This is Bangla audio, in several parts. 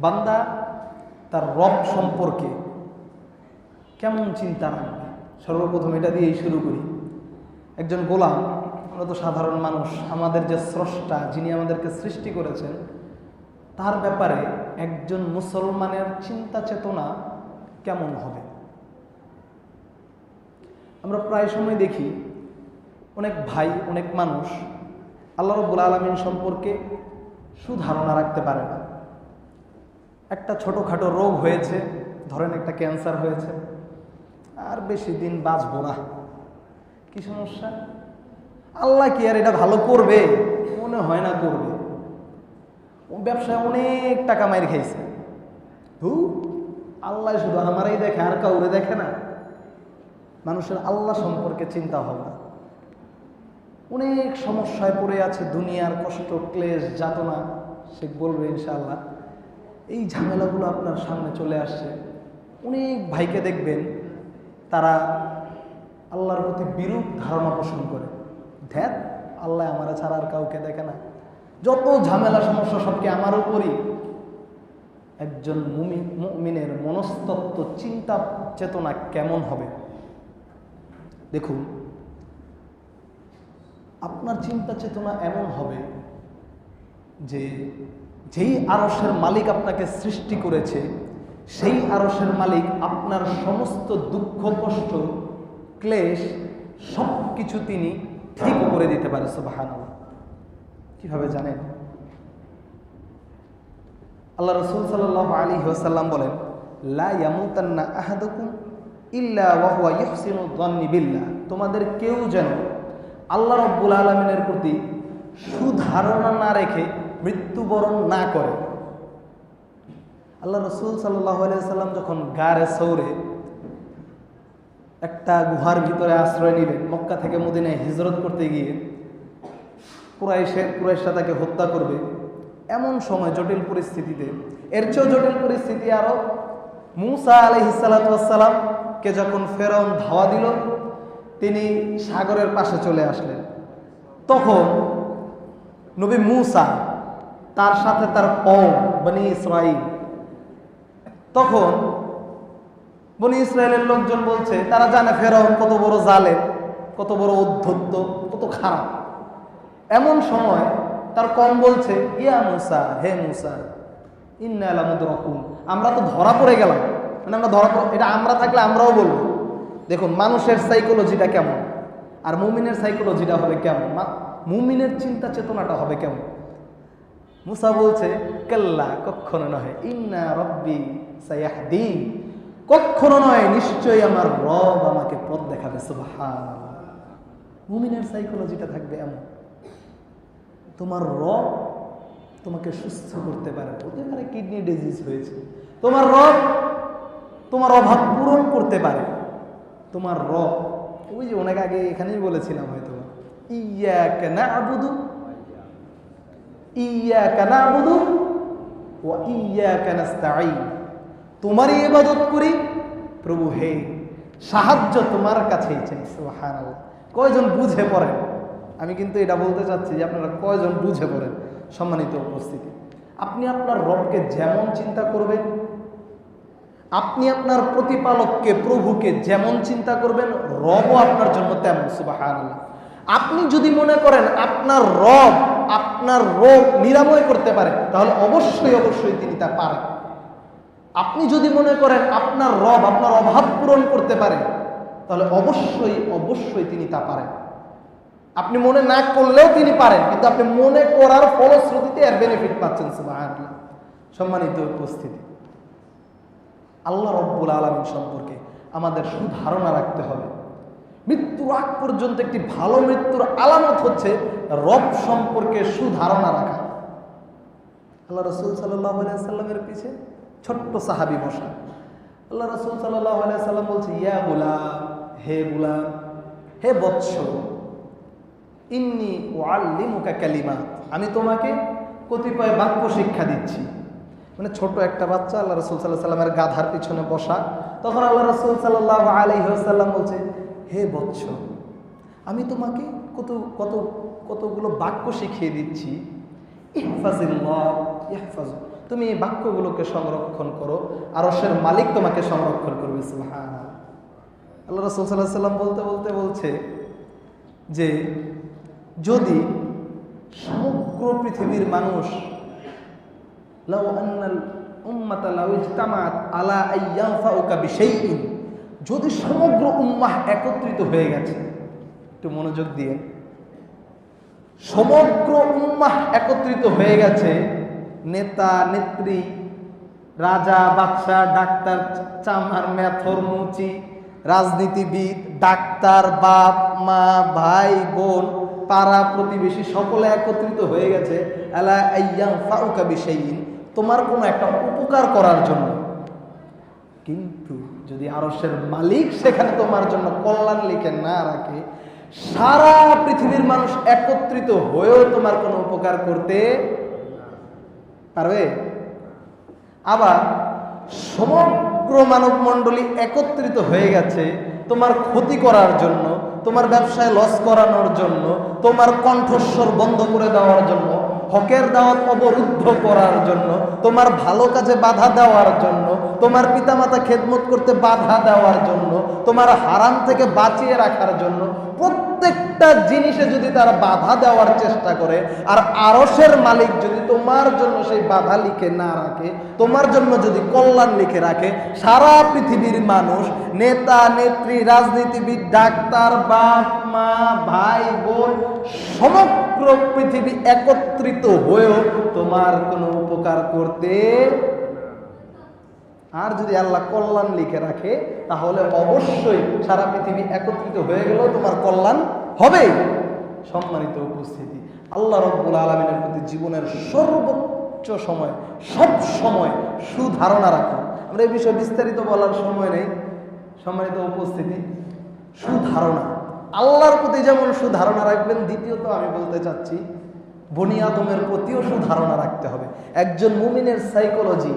বান্দা তার রব সম্পর্কে কেমন চিন্তা রাখবে? সর্বপ্রথম এটা দিয়েই শুরু করি। একজন গোলাম, আমরা তো সাধারণ মানুষ, আমাদের যে স্রষ্টা যিনি আমাদেরকে সৃষ্টি করেছেন, তার ব্যাপারে একজন মুসলমানের চিন্তা চেতনা কেমন হবে? আমরা প্রায় সময় দেখি অনেক ভাই, অনেক মানুষ আল্লাহ রব্বুল আলমিন সম্পর্কে সুধারণা রাখতে পারে না। একটা ছোটোখাটো রোগ হয়েছে, ধরেন একটা ক্যান্সার হয়েছে, আর বেশি দিন বাঁচবো না। কি সমস্যা? আল্লাহ কি আর এটা ভালো করবে? মনে হয় না করবে। ও ব্যবসায় অনেক টাকা মাইর খাইছে। হু আল্লাহ শুধু আমারই দেখে, আর কাউরে দেখে না। মানুষের আল্লাহ সম্পর্কে চিন্তা হবে না অনেক সমস্যায় পড়ে আছে, দুনিয়ার কষ্ট, ক্লেশ, যাতনা, সে বলবে ইনশাআল্লাহ। এই ঝামেলাগুলো আপনার সামনে চলে আসছে। অনেক ভাইকে দেখবেন, তারা আল্লাহর প্রতি বিরূপ ধারণা পোষণ করে। ধ্যাত আল্লাহ আমারা ছাড়া আর কাউকে দেখে না। যত ঝামেলা, সমস্যা সবকে আমার উপরই। একজন মুমি, মুমিনের মনস্তত্ত্ব চিন্তা, চেতনা কেমন হবে? দেখুন, আপনার চিন্তা, চেতনা এমন হবে যে যেই আরসের মালিক আপনাকে সৃষ্টি করেছে, সেই আরসের মালিক আপনার সমস্ত দুঃখ, কষ্ট, ক্লেশ সব কিছু তিনি ঠিক করে দিতে পারে সুবাহান কীভাবে জানেন? আল্লাহ রসুল সাল্লাহ আলী ওসাল্লাম বলেন, লা ইল্লা তোমাদের কেউ যেন আল্লাহ রব্বুল আলমিনের প্রতি সুধারণা না রেখে মৃত্যুবরণ না করে। আল্লাহ রসুল সাল্লাহ সাল্লাম যখন গারে সৌরে একটা গুহার ভিতরে আশ্রয় নিলেন, মক্কা থেকে মদিনায় হিজরত করতে গিয়ে, কুরাইশের কুরাইশরা তাকে হত্যা করবে এমন সময় জটিল পরিস্থিতিতে। এর চেয়েও জটিল পরিস্থিতি আরও, মুসা আলহিসাল্লাম কে যখন ফেরন ধাওয়া দিল, তিনি সাগরের পাশে চলে আসলেন। তখন নবী মুসা তার সাথে তার কম বনি ইসরাইল তখন বনি ইসরায়েলের লোকজন বলছে, তারা জানে ফেরাউন কত বড় জালে কত বড় অধ্যত্ত কত খারাপ। এমন সময় তার কম বলছে, ইয়া মুসা, হে মুসা, ইন্না রকুম আমরা তো ধরা পড়ে গেলাম। মানে আমরা ধরা পড়ে, এটা আমরা থাকলে আমরাও বলব। দেখুন, মানুষের সাইকোলজিটা কেমন? আর মুমিনের সাইকোলজিটা হবে কেমন? মুমিনের চিন্তা চেতনাটা হবে কেমন? মুসা বলছে, কেল্লা কখনো নয় ইন্না রব্বি সায়াহদিন। কখনো নয়, নিশ্চয়ই আমার রব আমাকে পথ দেখাবে সুবহান মুমিনের সাইকোলজিটা থাকবে এমন। তোমার রব তোমাকে সুস্থ করতে পারে। হতে পারে কিডনি ডিজিজ হয়েছে। তোমার রব তোমার অভাব পূরণ করতে পারে। তোমার রব, ওই যে অনেক আগে এখানেই বলেছিলাম হয়তো। ইয়া কেনা আবুদু ইয়া কেনা আবুদু ও ইয়া কেনাস্তাই তোমারই ইবাদত করি, প্রভু হে, সাহায্য তোমার কাছেই চাই সুহান কয়জন বুঝে পড়েন? আমি কিন্তু এটা বলতে চাচ্ছি যে আপনারা কয়জন বুঝে পড়েন? সম্মানিত উপস্থিতি, আপনি আপনার রবকে যেমন চিন্তা করবেন, আপনি আপনার প্রতিপালককে, প্রভুকে যেমন চিন্তা করবেন, রবও আপনার জন্য তেমন সুবাহান আপনি যদি মনে করেন আপনার রব আপনার রোগ নিরাময় করতে পারে, তাহলে অবশ্যই অবশ্যই তিনি তা পারেন। আপনি যদি মনে করেন আপনার রব, আপনার অভাব পূরণ করতে পারে, তাহলে অবশ্যই অবশ্যই তিনি তা পারেন। আপনি মনে না করলেও তিনি পারেন, কিন্তু আপনি মনে করার ফলশ্রুতিতে এর বেনিফিট পাচ্ছেন সম্মানিত উপস্থিতি, আল্লাহ রব্বুল আলমীর সম্পর্কে আমাদের সুধারণা রাখতে হবে। মৃত্যুর আগ পর্যন্ত একটি ভালো মৃত্যুর আলামত হচ্ছে রব সম্পর্কে সুধারণা রাখা। আল্লাহ রসুল সাল্লাহ সাল্লামের পিছে ছোট্ট সাহাবি বসা। আল্লাহ রসুল সাল্লাহ বলছে, ইয়া গুলাম, হে গুলাম, হে বৎস, ইন্নি ও আল্লিমুকা ক্যালিমা আমি তোমাকে কতিপয় বাক্য শিক্ষা দিচ্ছি। মানে ছোট একটা বাচ্চা আল্লাহ রসুল সাল্লাহ সাল্লামের গাধার পিছনে বসা। তখন আল্লাহ রসুল সাল্লাহ আলহিহাল্লাম বলছে হে বৎস, আমি তোমাকে কত কত, কতগুলো বাক্য শিখিয়ে দিচ্ছি। ইহফাজ, তুমি এই বাক্যগুলোকে সংরক্ষণ করো, আরশের মালিক তোমাকে সংরক্ষণ করবে সুবহান আল্লাহ রসুল সাল্লাহ সাল্লাম বলতে বলতে বলছে যে, যদি সমগ্র পৃথিবীর মানুষ লাউ আন্নাল উম্মাতা লাউ ইজতামাত আলা আইয়ানফাউকা বিশাইইন যদি সমগ্র উম্মাহ একত্রিত হয়ে গেছে, একটু মনোযোগ দিয়ে। সমগ্র উম্মাহ একত্রিত হয়ে গেছে, নেতা, নেত্রী, রাজা, বাদশাহ, ডাক্তার, চামার, মেথর, মুচি, রাজনীতিবিদ, ডাক্তার, বাপ, মা, ভাই, বোন, পাড়া প্রতিবেশী সকলে একত্রিত হয়ে গেছে। আলা আইয়াম ফাউকা বিশাইন তোমার কোনো একটা উপকার করার জন্য। কিন্তু যদি আরসের মালিক সেখানে তোমার জন্য কল্যাণ লিখে না রাখে, সারা পৃথিবীর মানুষ একত্রিত হয়েও তোমার কোনো উপকার করতে পারবে? আবার সমগ্র মানব মণ্ডলী একত্রিত হয়ে গেছে তোমার ক্ষতি করার জন্য, তোমার ব্যবসায় লস করানোর জন্য, তোমার কণ্ঠস্বর বন্ধ করে দেওয়ার জন্য হকের দাওয়াত অবরুদ্ধ করার জন্য, তোমার ভালো কাজে বাধা দেওয়ার জন্য, তোমার পিতামাতা খেদমত করতে বাধা দেওয়ার জন্য, তোমার হারাম থেকে বাঁচিয়ে রাখার জন্য প্রত্যেকটা জিনিসে যদি তারা বাধা দেওয়ার চেষ্টা করে, আর আরসের মালিক যদি তোমার জন্য সেই বাধা লিখে না রাখে, তোমার জন্য যদি কল্যাণ লিখে রাখে, সারা পৃথিবীর মানুষ, নেতা, নেত্রী, রাজনীতিবিদ, ডাক্তার বাপ মা ভাই বোন সমগ্র পৃথিবী একত্রিত হয়েও তোমার কোনো উপকার করতে আর যদি আল্লাহ কল্যাণ লিখে রাখে, তাহলে অবশ্যই সারা পৃথিবী একত্রিত হয়ে গেলেও তোমার কল্যাণ হবে সম্মানিত উপস্থিতি, আল্লাহ রব্বুল আলমিনের প্রতি জীবনের সর্বোচ্চ সময়, সব সময় সুধারণা রাখো। আমরা এই বিষয়ে বিস্তারিত বলার সময় নেই। সম্মানিত উপস্থিতি, সুধারণা। আল্লাহর প্রতি যেমন সুধারণা রাখবেন, দ্বিতীয়ত আমি বলতে চাচ্ছি বনিয়াদমের প্রতিও সুধারণা রাখতে হবে। একজন মুমিনের সাইকোলজি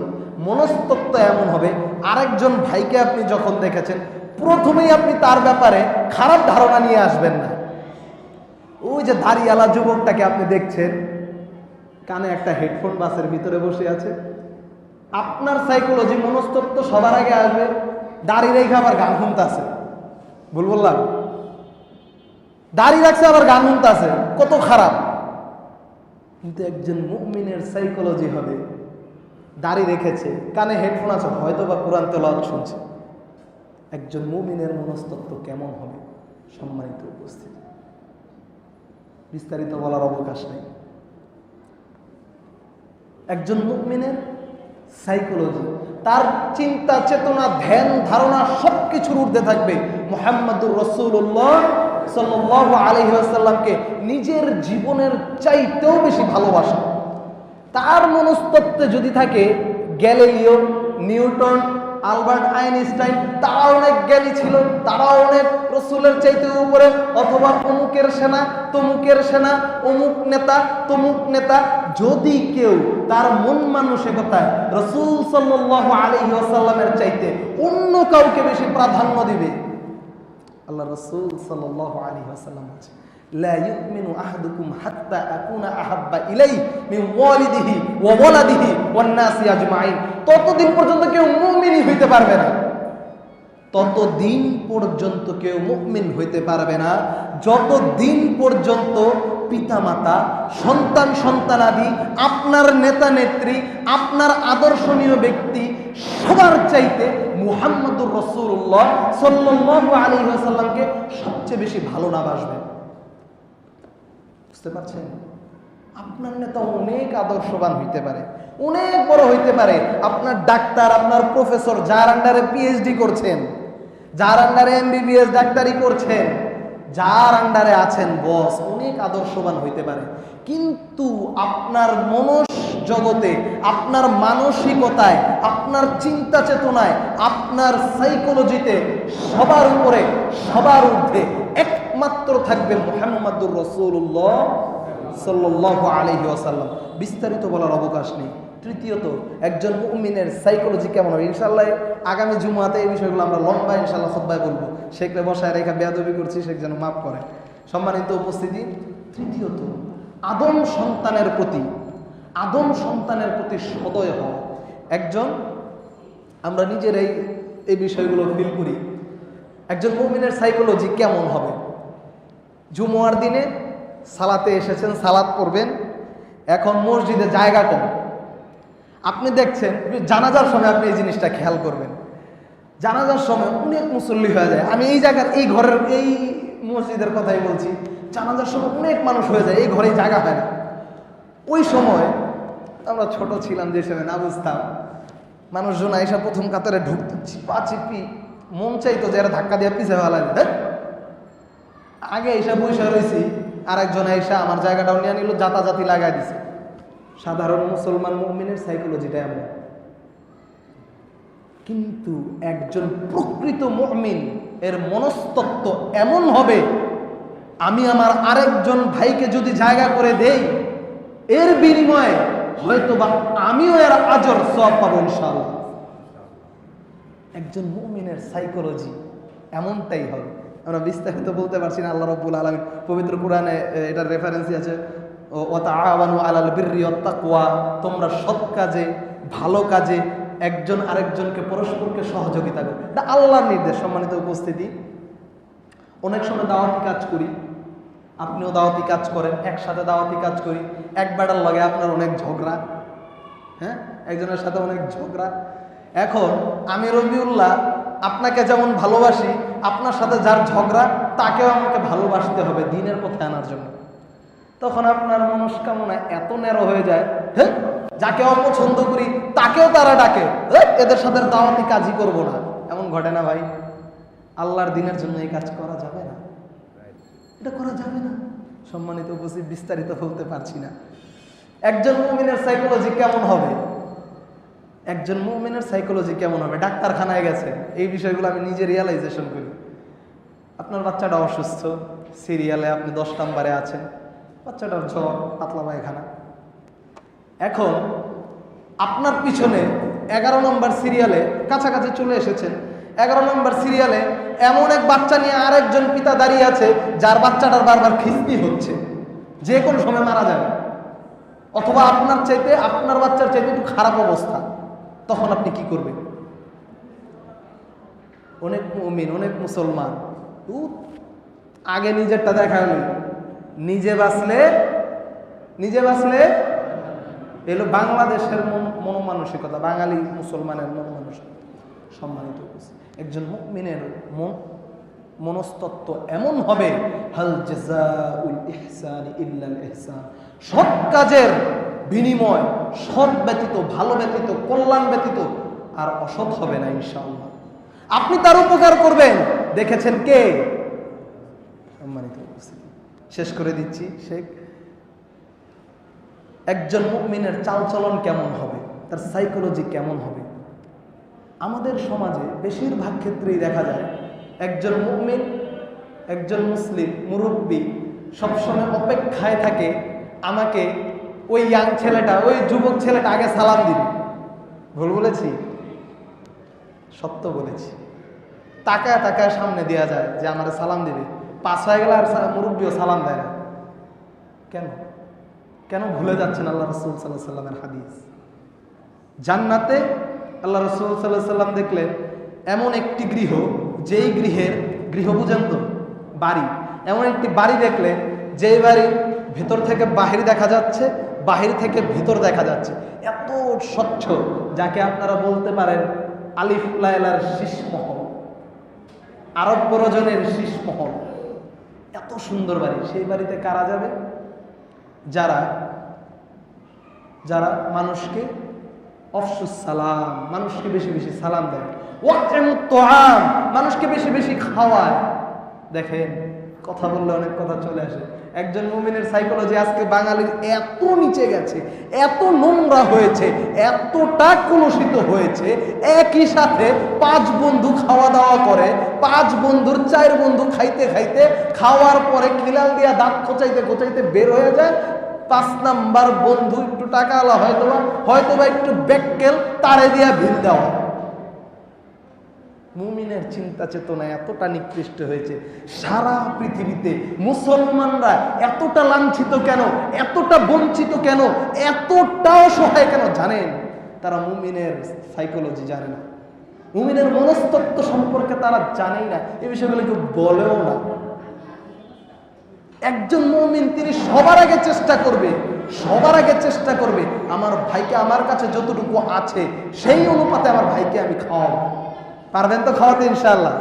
মনস্তত্ব এমন হবে, আরেকজন ভাইকে আপনি যখন দেখেছেন, প্রথমেই আপনি তার ব্যাপারে খারাপ ধারণা নিয়ে আসবেন না। ওই যে দাড়িওয়ালা যুবকটাকে আপনি দেখছেন, কানে একটা হেডফোন বাসের ভিতরে বসে আছে। আপনার সাইকোলজি মনস্তত্ব সবার আগে আসবে দাড়ি রেখে আবার গান শুনতে আছে ভুল বললাম? দাড়ি রাখছে আবার গান শুনতে আছে কত খারাপ। কিন্তু একজন মুমিনের সাইকোলজি হবে দাড়ি রেখেছে, কানে হেডফোন আছে হয়তো বা কোরআন তেলাওয়াত শুনছে। একজন মুমিনের মনস্তত্ব কেমন হবে? সম্মানিত উপস্থিতি। বিস্তারিত বলার অবকাশ নেই। একজন মুমিনের সাইকোলজি তার চিন্তা, চেতনা, ধ্যান, ধারণা সব কিছুর ঊর্ধ্বে থাকবে মোহাম্মদুর রসুল্লাহ সাল্লাহ আলহিহাসাল্লামকে নিজের জীবনের চাইতেও বেশি ভালোবাসা। তার মনস্তত্ত্বে যদি থাকে গ্যালিলিও, নিউটন, আলবার্ট আইনস্টাইন তারা অনেক জ্ঞানী ছিল তারা অনেক রসুলের চাইতে উপরে, অথবা অমুকের সেনা, তমুকের সেনা, অমুক নেতা, তমুক নেতা, যদি কেউ তার মন মানসিকতায় রসুল সাল্লাহ আলহি আসাল্লামের চাইতে অন্য কাউকে বেশি প্রাধান্য দিবে, আল্লাহ রসুল সাল্লাহ আলী আসাল্লাম বলছে لا يؤمن أحدكم حتى أكون أحب إليه من والده وولده والناس أجمعين ততদিন পর্যন্ত কেউ মুমিনই হইতে পারবে না ততদিন পর্যন্ত কেউ মুমিন হইতে পারবে না যতদিন পর্যন্ত পিতামাতা সন্তান সন্তানাদি আপনার নেতা নেত্রী আপনার আদর্শনীয় ব্যক্তি সবার চাইতে মুহাম্মদুর রসুল্লাহ সাল্লাহ আলী সাল্লামকে সবচেয়ে বেশি ভালো না বাসবেন বুঝতে পারছেন? আপনার নেতা অনেক আদর্শবান হইতে পারে, অনেক বড় হইতে পারে। আপনার ডাক্তার, আপনার প্রফেসর যার আন্ডারে পিএইচডি করছেন, যার আন্ডারে এমবিবিএস ডাক্তারি করছেন, যার আন্ডারে আছেন বস অনেক আদর্শবান হইতে পারে। কিন্তু আপনার মনস জগতে, আপনার মানসিকতায়, আপনার চিন্তা চেতনায়, আপনার সাইকোলজিতে সবার উপরে, সবার ঊর্ধ্বে একমাত্র থাকবেন মোহাম্মদুর রসুল্লাহ সাল্লাহ আলহি আসাল্লাম বিস্তারিত বলার অবকাশ নেই। তৃতীয়ত, একজন মুমিনের সাইকোলজি কেমন হবে? ইনশাল্লাহ আগামী জুমাতে এই বিষয়গুলো আমরা লম্বা ইনশাল্লাহ সব্বাই বলব। শেখরে বসায় রেখা বেয়াদবি করছি, শেখ যেন মাফ করে। সম্মানিত উপস্থিতি। তৃতীয়ত, আদম সন্তানের প্রতি, আদম সন্তানের প্রতি সদয় হওয়া। একজন, আমরা নিজেরাই এই বিষয়গুলো ফিল করি। একজন মুমিনের সাইকোলজি কেমন হবে? জুমুয়ার দিনে সালাতে এসেছেন, সালাত পড়বেন। এখন মসজিদে জায়গা কম। আপনি দেখছেন, জানাজার সময় আপনি এই জিনিসটা খেয়াল করবেন। জানাজার সময় অনেক মুসল্লি হয়ে যায়। আমি এই জায়গার, এই ঘরের, এই মসজিদের কথাই বলছি। জানাজার সময় অনেক মানুষ হয়ে যায়, এই ঘরে জায়গা হয় না। ওই সময় আমরা ছোট ছিলাম যে সময়, না বুঝতাম। মানুষজন আইসা প্রথম কাতারে ঢুকতো চিপা চিপি মন চাইতো যে এরা ধাক্কা দিয়ে পিছিয়ে ভালো লাগে আগে এসে বৈশা রয়েছি আর একজন এসে আমার জায়গাটাও নিয়ে নিল, জাতাজাতি লাগাই দিছে। সাধারণ মুসলমান মুমিনের সাইকোলজিটা এমন। কিন্তু একজন প্রকৃত মুমিন, এর মনস্তত্ব এমন হবে, আমি আমার আরেকজন ভাইকে যদি জায়গা করে দেই, এর বিনিময়ে হয়তো বা আমিও এর আজর সব পাবো ইনশাআল্লাহ। একজন মুমিনের সাইকোলজি এমনটাই হবে। আমরা বিস্তারিত বলতে পারছি না, আল্লাহ রব্বুল আলমী পবিত্র কোরআনে এটার রেফারেন্সই আছে। ওয়াতাআওয়ানু আলাল বিররি ওয়াত তাকওয়া, তোমরা সৎ কাজে, ভালো কাজে একজন আরেকজনকে পরস্পরকে সহযোগিতা করো। এটা আল্লাহর নির্দেশ, সম্মানিত উপস্থিতি। অনেক সময় দাওয়াতি কাজ করি, আপনিও দাওয়াতি কাজ করেন, একসাথে দাওয়াতি কাজ করি এক বেড়ার লগে আপনার অনেক ঝগড়া হ্যাঁ? একজনের সাথে অনেক ঝগড়া। এখন আমি রবিউল্লাহ আপনাকে যেমন ভালোবাসি আপনার সাথে যার ঝগড়া তাকেও আমাকে ভালোবাসতে হবে দিনের পথে আনার জন্য। তখন আপনার মনস্কামনা এত ন্যারো হয়ে যায় হ্যাঁ যাকে অপছন্দ করি তাকেও তারা ডাকে "হেৎ, এদের সাথে দাওয়াতি কাজই করব না। এমন ঘটে না ভাই আল্লাহর দিনের জন্য এই কাজ করা যাবে না। এটা করা যাবে না। সম্মানিত উপস্থিত বিস্তারিত বলতে পারছি না। একজন মুমিনের সাইকোলজি কেমন হবে? একজন মুমিনের সাইকোলজি কেমন হবে? ডাক্তারখানায় গেছে। এই বিষয়গুলো আমি নিজে রিয়ালাইজেশন করি। আপনার বাচ্চাটা অসুস্থ সিরিয়ালে আপনি দশ নাম্বারে আছেন। বাচ্চাটার জ্বর, পাতলা পায়খানা। এখন আপনার পিছনে এগারো নম্বর সিরিয়ালে কাছাকাছি চলে এসেছেন। এগারো নম্বর সিরিয়ালে এমন এক বাচ্চা নিয়ে আরেকজন পিতা দাঁড়িয়ে আছে, যার বাচ্চাটার বারবার খিস্তি হচ্ছে। যে কোনো সময় মারা যাবে। অথবা আপনার চাইতে, আপনার বাচ্চার চাইতে একটু খারাপ অবস্থা। তখন আপনি কি করবেন? অনেক মুমিন, অনেক মুসলমান। আগে নিজেরটা দেখা নেই নিজে বাঁচলে নিজে বাঁচলে এলো বাংলাদেশের মন- মনোমানসিকতা, বাঙালি মুসলমানের মনোমানসিকতা। সম্মানিত। একজন মুমিনের মন মনস্তত্ব এমন হবে, হাল জাযাউল ইহসানি ইল্লাল ইহসান। সৎ কাজের বিনিময়, সৎ ব্যতীত, ভালো ব্যতীত, কল্যাণ ব্যতীত, আর অসৎ হবে না ইনশাআল্লাহ। আপনি তার উপকার করবেন। দেখেছেন কে? সম্মানিত শেষ করে দিচ্ছি, শেখ। একজন মুমিনের চালচলন কেমন হবে? তার সাইকোলজি কেমন হবে? আমাদের সমাজে বেশিরভাগ ক্ষেত্রেই দেখা যায়, একজন মুমিন, একজন মুসলিম মুরব্বী সবসময় অপেক্ষায় থাকে আমাকে ওই ইয়াং ছেলেটা, ওই যুবক ছেলেটা আগে সালাম দিবে। ভুল বলেছি? সত্য বলেছি। তাকায় তাকায় সামনে দেওয়া যায় যে আমার সালাম দিবে। পাস হয়ে গেলে আর মুরব্বিও সালাম দেয় না। কেন? কেন ভুলে যাচ্ছেন আল্লাহ রসুল সাল্লাহ সাল্লামের হাদিস? জান্নাতে আল্লাহ রসুল সাল্লাহ সাল্লাম দেখলেন, এমন একটি গৃহ, যেই গৃহের গৃহ বুঝেন তো বাড়ি, এমন একটি বাড়ি দেখলেন, যেই বাড়ি ভেতর থেকে বাহির দেখা যাচ্ছে বাহির থেকে ভিতর দেখা যাচ্ছে। এত স্বচ্ছ, যাকে আপনারা বলতে পারেন আলিফ লাইলার শীষ মহল আরব প্রয়োজনের শীষ মহল এত সুন্দর বাড়ি। সেই বাড়িতে কারা যাবে? যারা যারা মানুষকে সালাম মানুষকে বেশি বেশি সালাম দেয়। তোআম মানুষকে বেশি বেশি খাওয়ায়। দেখেন কথা বললে অনেক কথা চলে আসে। একজন মুমিনের সাইকোলজি আজকে বাঙালির এত নিচে গেছে, এত নোংরা হয়েছে, এতটা কলুষিত হয়েছে, একই সাথে পাঁচ বন্ধু খাওয়া দাওয়া করে, পাঁচ বন্ধুর চার বন্ধু খাইতে খাইতে খাওয়ার পরে খিলাল দিয়া দাঁত খোঁচাইতে খোঁচাইতে বের হয়ে যায়। পাঁচ নাম্বার বন্ধু একটু টাকা আলা হয়তো হয়তো বা একটু ব্যাককেল তারে দিয়া ভিল দেওয়া। মুমিনের চিন্তা চেতনা এতটা নিকৃষ্ট হয়েছে, সারা পৃথিবীতে মুসলমানরা এতটা লাঞ্ছিত কেন, এতটা বঞ্চিত কেন এতটা অসহায় কেন জানেন? তারা মুমিনের সাইকোলজি জানে না। মুমিনের মনস্তত্ব সম্পর্কে তারা জানেই না, এ বিষয়গুলো কেউ বলেও না। একজন মুমিন তিনি সবার আগে চেষ্টা করবে, সবার আগে চেষ্টা করবে, আমার ভাইকে আমার কাছে যতটুকু আছে, সেই অনুপাতে আমার ভাইকে আমি খাওয়াবো। পারবেন তো খাওয়াতে ইনশাল্লাহ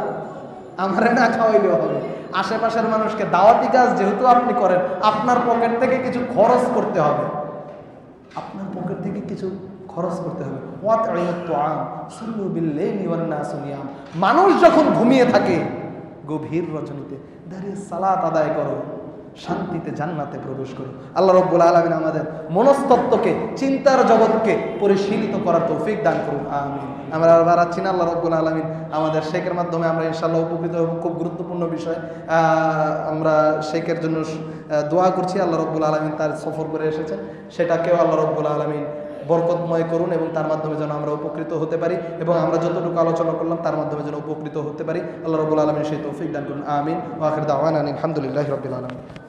আমারে না খাওয়াইলেও হবে। আশেপাশের মানুষকে দাওয়াতি কাজ যেহেতু আপনি করেন, আপনার পকেট থেকে কিছু খরচ করতে হবে। আপনার পকেট থেকে কিছু খরচ করতে হবে। মানুষ যখন ঘুমিয়ে থাকে, গভীর রজনীতে, দাঁড়িয়ে সালাত আদায় করো। শান্তিতে জান্নাতে প্রবেশ করো। আল্লাহ রব্বুল আলমিন আমাদের মনস্তত্ত্বকে চিন্তার জগৎকে পরিশীলিত করার তৌফিক দান করুন। আমিন। আমরা আর বাড়াচ্ছি না, আল্লাহ রব্বুল আলমিন আমাদের শেখের মাধ্যমে আমরা ইনশাল্লাহ উপকৃত হব। খুব গুরুত্বপূর্ণ বিষয়। আমরা শেখের জন্য দোয়া করছি। আল্লাহ রব্বুল আলমিন তার সফর করে এসেছেন। সেটাকেও আল্লাহ রব্বুল আলমিন বরকতময় করুন এবং তার মাধ্যমে যেন আমরা উপকৃত হতে পারি এবং আমরা যতটুকু আলোচনা করলাম, তার মাধ্যমে যেন উপকৃত হতে পারি। আল্লাহ রবুল আলমিন সেই তৌফিক দান করুন। আমিন। ওয়াখির দাওয়ান আলহামদুলিল্লাহ রবিল আলমিন।